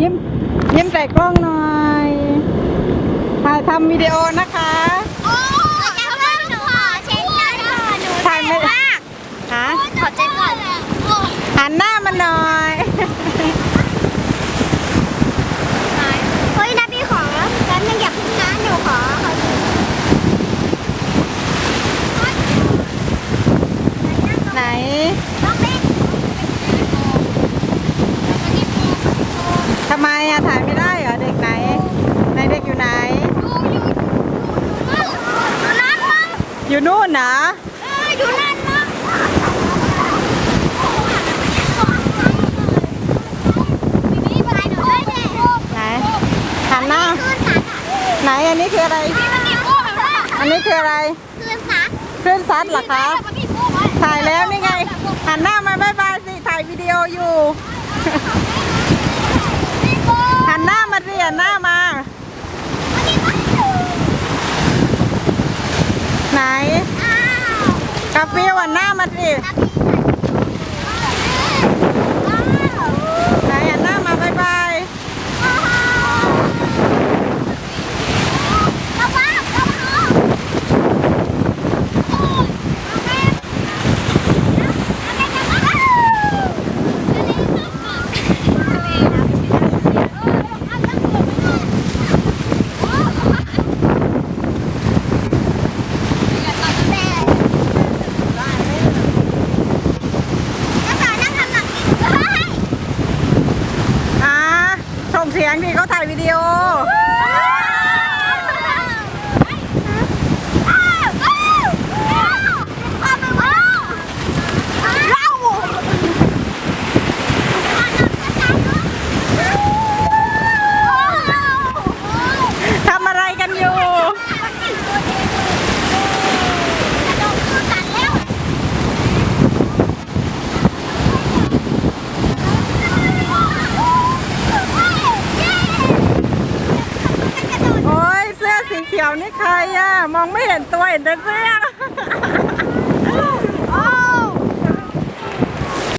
ยิ้ม ยิ้มใส่กล้องหน่อยถ่ายทำวิดีโอนะคะ โอ้ยจะเล่นหนูขอเช็ดหน้าก่อนหนู ถ่ายไม่ มาก ฮะ ขอเช็ดก่อน หันหน้ามาหน่อย เฮ้ยนะพี่ขอแล้วนึงอย่าพึ่งนะหนูขอขอ ไหน ต้องเล่น ทำไม อะถ่ายไม่ได้เหรอเด็กไหนไหนเด็กอยู่ไหน ดูนั่นมั้งอยู่นู่นนะเออดูนั่นมั้งไหนูด้วยเด็กไหนหันหน้าไหนอันนี้คืออะไร อันนี้คืออะไรคืนสัตว์คลื่นซัดเหรอคะถ่ายแล้วนี่ไงหันหน้ามาบายบายสิถ่ายวิดีโออยู่ มีพวก หันหน้ามาสิหันหน้ามา มันมีพวก ไหน อ้าว กาฟิวหันหน้ามาสิ ไหนหันหน้ามาบายบาย อ่าส่ง เสียงดิเขาถ่ายวิดีโอ ทำอะไรกันอยู่ โอ้ยเสื้อสีเขียวนี่ใครอะมองไม่เห็นตัวเห็นแต่เสื้อ